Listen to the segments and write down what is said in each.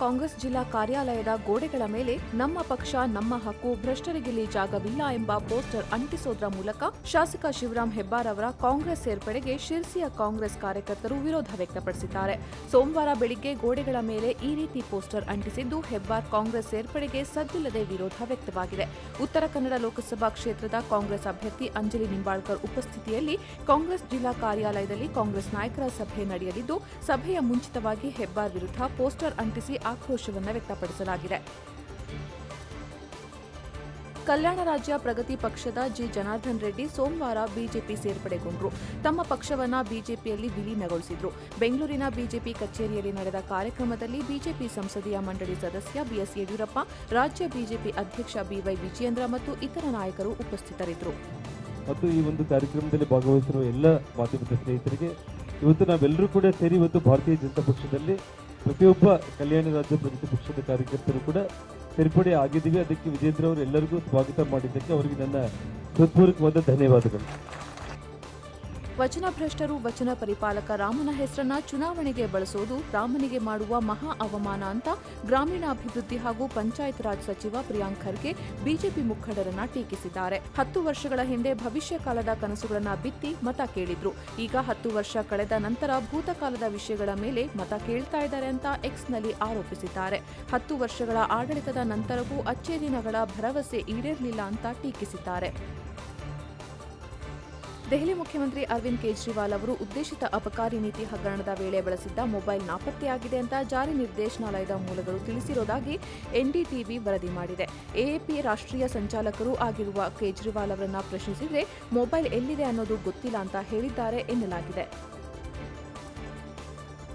ಕಾಂಗ್ರೆಸ್ ಜಿಲ್ಲಾ ಕಾರ್ಯಾಲಯದ ಗೋಡೆಗಳ ಮೇಲೆ ನಮ್ಮ ಪಕ್ಷ, ನಮ್ಮ ಹಕ್ಕು, ಭ್ರಷ್ಟರಿಗಿಲ್ಲಿ ಜಾಗವಿಲ್ಲ ಎಂಬ ಪೋಸ್ಟರ್ ಅಂಟಿಸೋದ್ರ ಮೂಲಕ ಶಾಸಕ ಶಿವರಾಂ ಹೆಬ್ಬಾರ್ ಅವರ ಕಾಂಗ್ರೆಸ್ ಸೇರ್ಪಡೆಗೆ ಶಿರ್ಸಿಯ ಕಾಂಗ್ರೆಸ್ ಕಾರ್ಯಕರ್ತರು ವಿರೋಧ ವ್ಯಕ್ತಪಡಿಸಿದ್ದಾರೆ. ಸೋಮವಾರ ಬೆಳಿಗ್ಗೆ ಗೋಡೆಗಳ ಮೇಲೆ ಈ ರೀತಿ ಪೋಸ್ಟರ್ ಅಂಟಿಸಿದ್ದು ಹೆಬ್ಬಾರ್ ಕಾಂಗ್ರೆಸ್ ಸೇರ್ಪಡೆಗೆ ಸದ್ದಿಲ್ಲದೆ ವಿರೋಧ ವ್ಯಕ್ತವಾಗಿದೆ. ಉತ್ತರ ಕನ್ನಡ ಲೋಕಸಭಾ ಕ್ಷೇತ್ರದ ಕಾಂಗ್ರೆಸ್ ಅಭ್ಯರ್ಥಿ ಅಂಜಲಿ ನಿಂಬಾಳ್ಕರ್ ಉಪಸ್ಥಿತಿಯಲ್ಲಿ ಕಾಂಗ್ರೆಸ್ ಜಿಲ್ಲಾ ಕಾರ್ಯಾಲಯದಲ್ಲಿ ಕಾಂಗ್ರೆಸ್ ನಾಯಕರ ಸಭೆ ನಡೆಯಲಿದ್ದು, ಸಭೆಯ ಮುಂಚಿತವಾಗಿ ಹೆಬ್ಬಾರ್ ವಿರುದ್ಧ ಪೋಸ್ಟರ್ ಅಂಟಿಸಿ ಆಕ್ರೋಶವನ್ನು ವ್ಯಕ್ತಪಡಿಸಲಾಗಿದೆ. ಕಲ್ಯಾಣ ರಾಜ್ಯ ಪ್ರಗತಿ ಪಕ್ಷದ ಜಿ. ಜನಾರ್ದನ್ ರೆಡ್ಡಿ ಸೋಮವಾರ ಬಿಜೆಪಿ ಸೇರ್ಪಡೆಗೊಂಡರು. ತಮ್ಮ ಪಕ್ಷವನ್ನ ಬಿಜೆಪಿಯಲ್ಲಿ ವಿಲೀನಗೊಳಿಸಿದ್ರು. ಬೆಂಗಳೂರಿನ ಬಿಜೆಪಿ ಕಚೇರಿಯಲ್ಲಿ ನಡೆದ ಕಾರ್ಯಕ್ರಮದಲ್ಲಿ ಬಿಜೆಪಿ ಸಂಸದೀಯ ಮಂಡಳಿ ಸದಸ್ಯ ಬಿಎಸ್ ಯಡಿಯೂರಪ್ಪ, ರಾಜ್ಯ ಬಿಜೆಪಿ ಅಧ್ಯಕ್ಷ ಬಿವೈ ವಿಜಯೇಂದ್ರ ಮತ್ತು ಇತರ ನಾಯಕರು ಉಪಸ್ಥಿತರಿದ್ದರು. ಮತ್ತು ಈ ಒಂದು ಕಾರ್ಯಕ್ರಮದಲ್ಲಿ ಭಾಗವಹಿಸಿರುವ ಎಲ್ಲ ಮಾಧ್ಯಮದ ಸ್ನೇಹಿತರಿಗೆ ಇವತ್ತು ನಾವೆಲ್ಲರೂ ಕೂಡ ಸೇರಿ ಇವತ್ತು ಭಾರತೀಯ ಜನತಾ ಪಕ್ಷದಲ್ಲಿ ಪ್ರತಿಯೊಬ್ಬ ಕಲ್ಯಾಣ ರಾಜ್ಯ ಪ್ರಗತಿ ಪಕ್ಷದ ಕಾರ್ಯಕರ್ತರು ಕೂಡ ಸೇರ್ಪಡೆ ಆಗಿದ್ದೀವಿ. ಅದಕ್ಕೆ ವಿಜೇಂದ್ರ ಅವರು ಎಲ್ಲರಿಗೂ ಸ್ವಾಗತ ಮಾಡಿದ್ದಕ್ಕೆ ಅವರಿಗೆ ನನ್ನ ಹೃತ್ಪೂರ್ವಕವಾದ ಧನ್ಯವಾದಗಳು. ವಚನ ಭ್ರಷ್ಟರು, ವಚನ ಪರಿಪಾಲಕ ರಾಮನ ಹೆಸರನ್ನ ಚುನಾವಣೆಗೆ ಬಳಸೋದು ರಾಮನಿಗೆ ಮಾಡುವ ಮಹಾ ಅವಮಾನ ಅಂತ ಗ್ರಾಮೀಣಾಭಿವೃದ್ಧಿ ಹಾಗೂ ಪಂಚಾಯತ್ ರಾಜ್ ಸಚಿವ ಪ್ರಿಯಾಂಕ್ ಖರ್ಗೆ ಬಿಜೆಪಿ ಮುಖಂಡರನ್ನ ಟೀಕಿಸಿದ್ದಾರೆ. ಹತ್ತು ವರ್ಷಗಳ ಹಿಂದೆ ಭವಿಷ್ಯ ಕಾಲದ ಕನಸುಗಳನ್ನ ಬಿತ್ತಿ ಮತ ಕೇಳಿದ್ರು. ಈಗ ಹತ್ತು ವರ್ಷ ಕಳೆದ ನಂತರ ಭೂತಕಾಲದ ವಿಷಯಗಳ ಮೇಲೆ ಮತ ಕೇಳ್ತಾ ಇದ್ದಾರೆ ಅಂತ ಎಕ್ಸ್ನಲ್ಲಿ ಆರೋಪಿಸಿದ್ದಾರೆ. ಹತ್ತು ವರ್ಷಗಳ ಆಡಳಿತದ ನಂತರವೂ ಅಚ್ಚೇದಿನಗಳ ಭರವಸೆ ಈಡೇರಲಿಲ್ಲ ಅಂತ ಟೀಕಿಸಿದ್ದಾರೆ. ದೆಹಲಿ ಮುಖ್ಯಮಂತ್ರಿ ಅರವಿಂದ್ ಕೇಜ್ರಿವಾಲ್ ಅವರು ಉದ್ದೇಶಿತ ಅಪಕಾರಿ ನೀತಿ ಹಗರಣದ ವೇಳೆ ಬಳಸಿದ್ದ ಮೊಬೈಲ್ ನಾಪತ್ತೆಯಾಗಿದೆ ಅಂತ ಜಾರಿ ನಿರ್ದೇಶನಾಲಯದ ಮೂಲಗಳು ತಿಳಿಸಿರುವುದಾಗಿ ಎನ್ಡಿಟಿವಿ ವರದಿ ಮಾಡಿದೆ. ಎಎಪಿ ರಾಷ್ಟ್ರೀಯ ಸಂಚಾಲಕರು ಆಗಿರುವ ಕೇಜ್ರಿವಾಲ್ ಅವರನ್ನ ಪ್ರಶ್ನಿಸಿದರೆ ಮೊಬೈಲ್ ಎಲ್ಲಿದೆ ಅನ್ನೋದು ಗೊತ್ತಿಲ್ಲ ಅಂತ ಹೇಳಿದ್ದಾರೆ ಎನ್ನಲಾಗಿದೆ.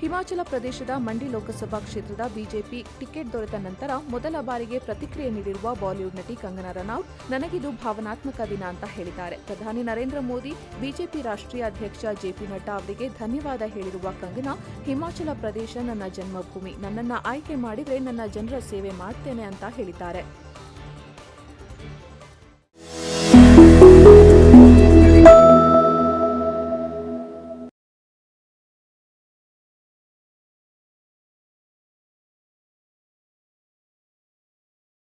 ಹಿಮಾಚಲ ಪ್ರದೇಶದ ಮಂಡಿ ಲೋಕಸಭಾ ಕ್ಷೇತ್ರದ ಬಿಜೆಪಿ ಟಿಕೆಟ್ ದೊರೆತ ನಂತರ ಮೊದಲ ಬಾರಿಗೆ ಪ್ರತಿಕ್ರಿಯೆ ನೀಡಿರುವ ಬಾಲಿವುಡ್ ನಟಿ ಕಂಗನಾ ರನೌತ್, ನನಗಿದು ಭಾವನಾತ್ಮಕ ದಿನ ಅಂತ ಹೇಳಿದ್ದಾರೆ. ಪ್ರಧಾನಿ ನರೇಂದ್ರ ಮೋದಿ, ಬಿಜೆಪಿ ರಾಷ್ಟ್ರೀಯ ಅಧ್ಯಕ್ಷ ಜೆಪಿ ನಡ್ಡಾ ಅವರಿಗೆ ಧನ್ಯವಾದ ಹೇಳಿರುವ ಕಂಗನಾ, ಹಿಮಾಚಲ ಪ್ರದೇಶ ನನ್ನ ಜನ್ಮಭೂಮಿ. ನನ್ನನ್ನು ಆಯ್ಕೆ ಮಾಡಿದರೆ ನನ್ನ ಜನರ ಸೇವೆ ಮಾಡ್ತೇನೆ ಅಂತ ಹೇಳಿದ್ದಾರೆ.